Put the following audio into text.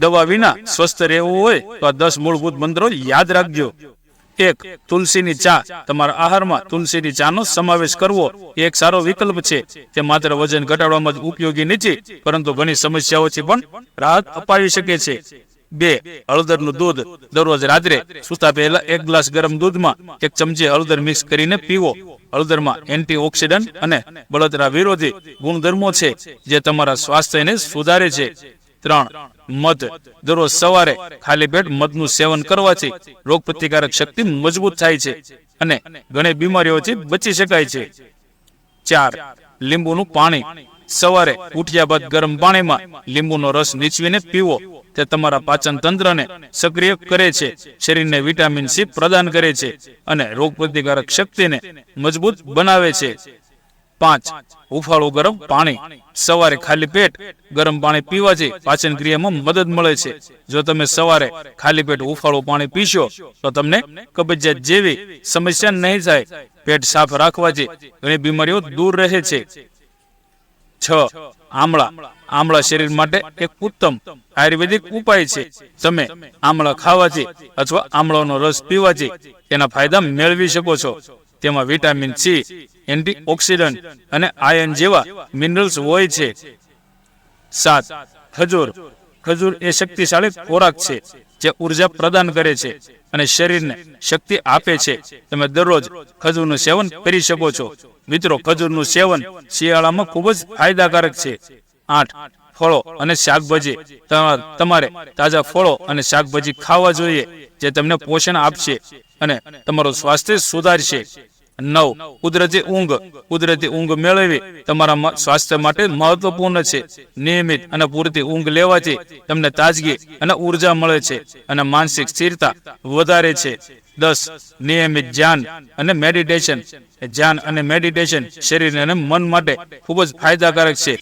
દવા વિના સ્વસ્થ રહેવું હોય તો આ દસ મૂળભૂત મંત્રો યાદ રાખજો. એક, તુલસીની ચા. તમારા આહારમાં તુલસીની ચાનો સમાવેશ કરવો એ એક સારો વિકલ્પ છે. તે માત્ર વજન ઘટાડવામાં જ ઉપયોગી નથી, પરંતુ ઘણી સમસ્યાઓથી પણ રાહત અપાવી શકે છે. બે, હળદરનું દૂધ. દરરોજ રાત્રે સૂતા પહેલા એક ગ્લાસ ગરમ દૂધમાં એક ચમચી હળદર મિક્સ કરીને પીવો. હળદરમાં એન્ટીઓક્સિડન્ટ અને બળતરા વિરોધી ગુણધર્મો છે, જે તમારા સ્વાસ્થ્યને સુધારે છે. ત્રણ, મધ. દરરોજ સવારે ખાલી પેટ મધનું સેવન કરવાથી રોગ પ્રતિકારક શક્તિ મજબૂત થાય છે અને ઘણી બીમારીઓથી બચી શકાય છે. ચાર, લીંબુનું પાણી. સવારે ઉઠ્યા બાદ ગરમ પાણીમાં લીંબુનો રસ નીચવીને પીવો. તે તમારા પાચન તંત્રને સક્રિય કરે છે, શરીરને વિટામિન સી પ્રદાન કરે છે અને રોગ પ્રતિકારક શક્તિને મજબૂત બનાવે છે. પાંચ, હુંફાળું ગરમ પાણી. સવારે ખાલી પેટ ગરમ પાણી પીવાથી પાચન ક્રિયામાં મદદ મળે છે. જો તમે સવારે ખાલી પેટ હુંફાળું પાણી પીશો, તો તમને કબજિયાત જેવી સમસ્યા નહીં થાય. પેટ સાફ રાખવાથી ઘણી બીમારીઓ દૂર રહે છે. છ, આમળા. આમળા શરીર માટે એક ઉત્તમ આયુર્વેદિક ઉપાય છે. તમે આમળા ખાવાથી અથવા આમળાનો રસ પીવાથી તેના ફાયદા મેળવી શકો છો. તેમાં વિટામિન સી એન્ટીઓક્સિડન્ટ અને આયર્ન જેવા મિનરલ્સ હોય છે. સાત, ખજૂર. ખજૂર એ શક્તિશાળી ખોરાક છે, જે ઊર્જા પ્રદાન કરે છે અને શરીરને શક્તિ આપે છે. તમે દરરોજ ખજૂરનું સેવન કરી શકો છો. મિત્રો, ખજૂરનું સેવન શિયાળામાં ખૂબ જ ફાયદાકારક છે. આઠ, ફળો અને શાકભાજી. તમારે તાજા ફળો અને શાકભાજી ખાવા જોઈએ, જે તમને પોષણ આપશે અને તમારું સ્વાસ્થ્ય સુધારશે. નવ. કુદરતી ઊંઘ. કુદરતી ઊંઘ મેળવવી તમારા સ્વાસ્થ્ય માટે મહત્વપૂર્ણ છે. નિયમિત અને પૂરતી ઊંઘ લેવાથી તમને તાજગી અને ઊર્જા મળે છે અને માનસિક સ્થિરતા વધારે છે. દસ. નિયમિત ધ્યાન અને મેડિટેશન. ધ્યાન અને મેડિટેશન શરીર અને મન માટે ખૂબ જ ફાયદાકારક છે.